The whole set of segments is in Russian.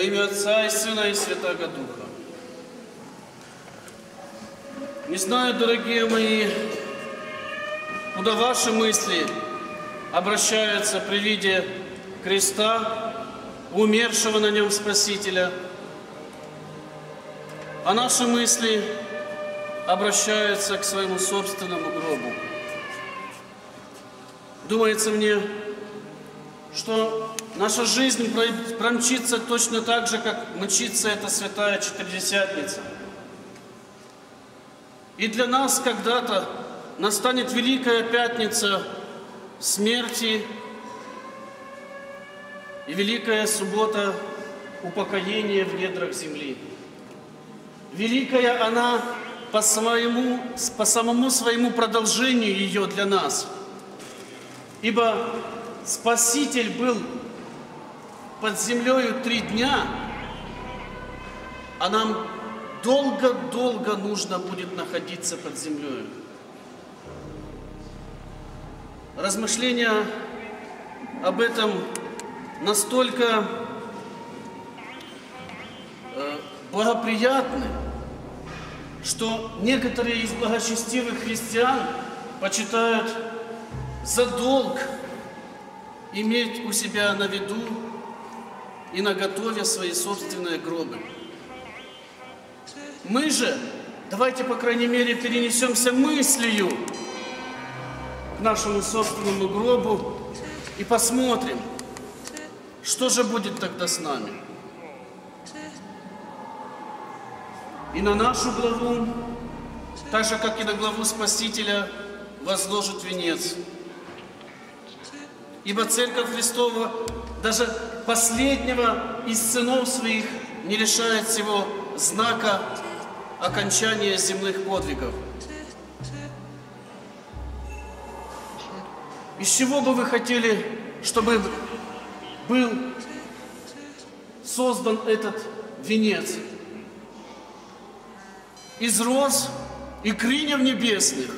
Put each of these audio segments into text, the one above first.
имя Отца и Сына и Святого Духа. Не знаю, дорогие мои, куда ваши мысли обращаются при виде креста, умершего на нем Спасителя, а наши мысли обращаются к своему собственному гробу. Думается мне, что наша жизнь промчится точно так же, как мчится эта святая Четыредесятница. И для нас когда-то настанет Великая Пятница смерти и Великая Суббота упокоения в недрах земли. Великая она по, своему, по самому своему продолжению ее для нас. Ибо Спаситель был под землею три дня, а нам долго-долго нужно будет находиться под землей. Размышления об этом настолько э, благоприятны, что некоторые из благочестивых христиан почитают за долг иметь у себя на виду и на готове свои собственные гробы. Мы же, давайте, по крайней мере, перенесемся мыслью к нашему собственному гробу и посмотрим, что же будет тогда с нами. И на нашу главу, так же, как и на главу Спасителя, возложит венец. Ибо Церковь Христова даже последнего из сынов своих не лишает всего знака окончания земных подвигов. Из чего бы вы хотели, чтобы был создан этот венец? Из роз и кринев небесных.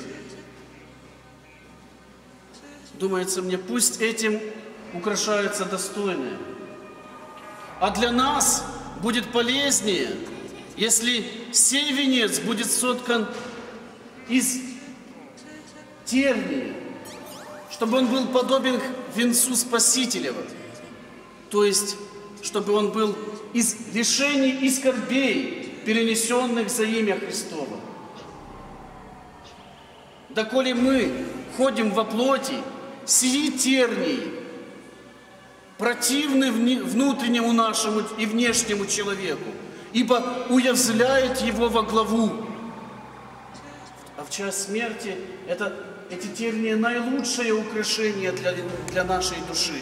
Думается мне, пусть этим украшаются достойные. А для нас будет полезнее – если сей венец будет соткан из терния, чтобы он был подобен венцу Спасителева, то есть, чтобы он был из лишений и скорбей, перенесенных за имя Христова. Доколе мы ходим во плоти, сии тернии, противны внутреннему нашему и внешнему человеку, ибо уязвляет его во главу. А в час смерти это, эти тернии наилучшее украшение для, для нашей души.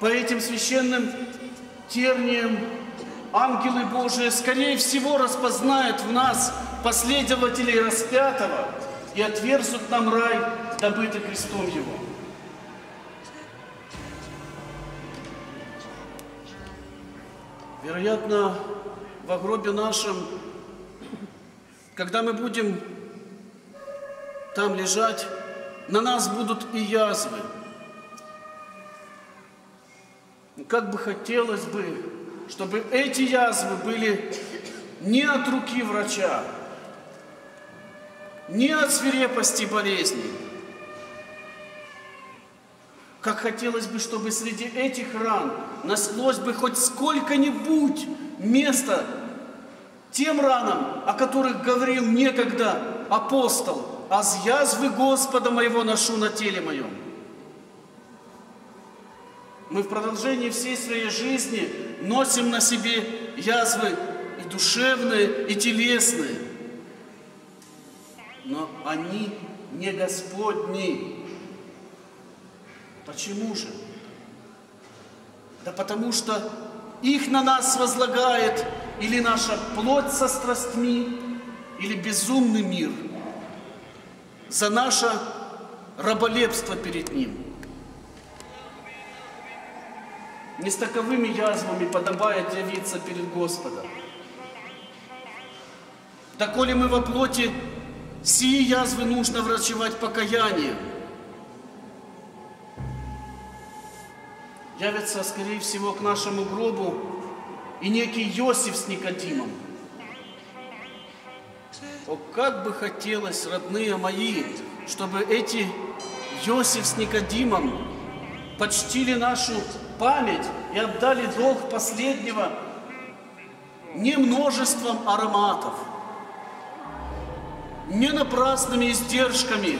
По этим священным терниям ангелы Божии, скорее всего, распознают в нас последователей распятого и отверзут нам рай, добытый крестом Его. Вероятно, в гробе нашем, когда мы будем там лежать, на нас будут и язвы. Как бы хотелось бы, чтобы эти язвы были не от руки врача, не от свирепости болезней, как хотелось бы, чтобы среди этих ран нашлось бы хоть сколько-нибудь места тем ранам, о которых говорил некогда апостол, «А с язвы Господа моего ношу на теле моем». Мы в продолжении всей своей жизни носим на себе язвы и душевные, и телесные. Они не Господни. Почему же? Да потому что их на нас возлагает или наша плоть со страстьми, или безумный мир за наше раболепство перед Ним. Не с таковыми язвами подобает явиться перед Господом. Доколе мы во плоти, сии язвы нужно врачевать покаянием – явится, скорее всего, к нашему гробу и некий Иосиф с Никодимом. О, как бы хотелось, родные мои, чтобы эти Иосиф с Никодимом почтили нашу память и отдали долг последнего не множеством ароматов, не напрасными издержками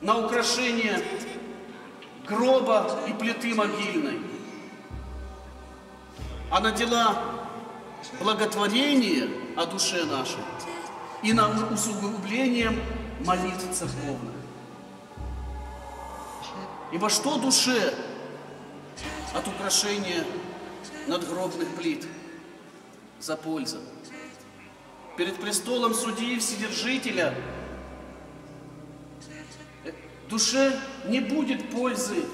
на украшение гроба и плиты могильной, а на дела благотворения о душе нашей и на усугублением молитв церковных. Ибо что душе от украшения надгробных плит за пользу? Перед престолом судьи Вседержителя душе не будет пользы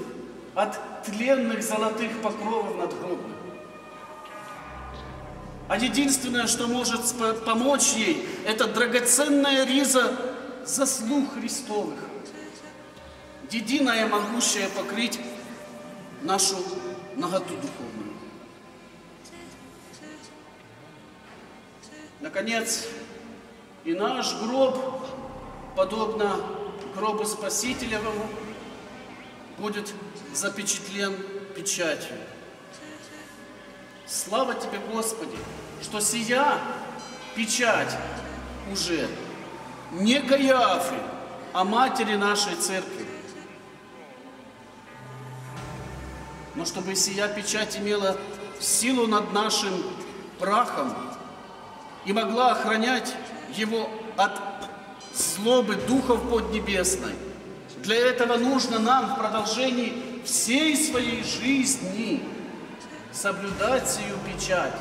от тленных золотых покровов надгробных. А единственное, что может помочь ей, это драгоценная риза заслуг Христовых. Единая, могущая покрыть нашу наготу духовную. Наконец, и наш гроб, подобно гробу Спасителевому, будет запечатлен печатью. Слава Тебе, Господи, что сия печать уже не Каяфы, а матери нашей церкви. Но чтобы сия печать имела силу над нашим прахом и могла охранять его от злобы духов поднебесной. Для этого нужно нам в продолжении всей своей жизни соблюдать сию печать,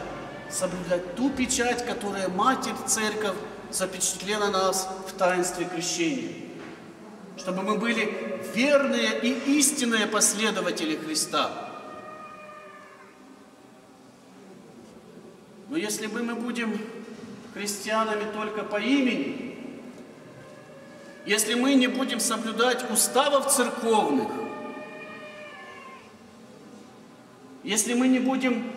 соблюдать ту печать, которая Матерь Церковь запечатлела нас в таинстве крещения. Чтобы мы были верные и истинные последователи Христа. Но если бы мы будем христианами только по имени, если мы не будем соблюдать уставов церковных, если мы не будем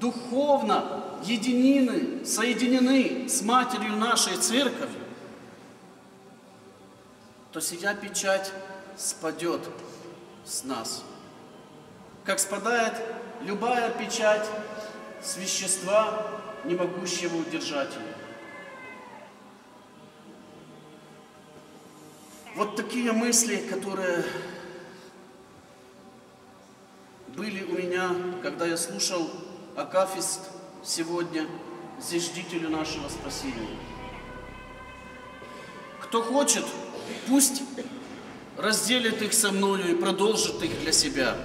духовно единины, соединены с Матерью нашей Церковью, то сия печать спадет с нас. Как спадает любая печать с вещества, не могущего удержать ее. Вот такие мысли, которые были у меня, когда я слушал Акафист сегодня, зиждителю нашего спасения. Кто хочет, пусть разделит их со мною и продолжит их для себя.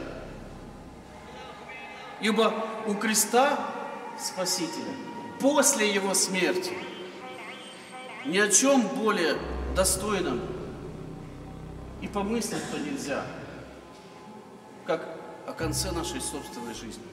Ибо у креста Спасителя после его смерти ни о чем более достойном и помыслить-то нельзя, как о конце нашей собственной жизни.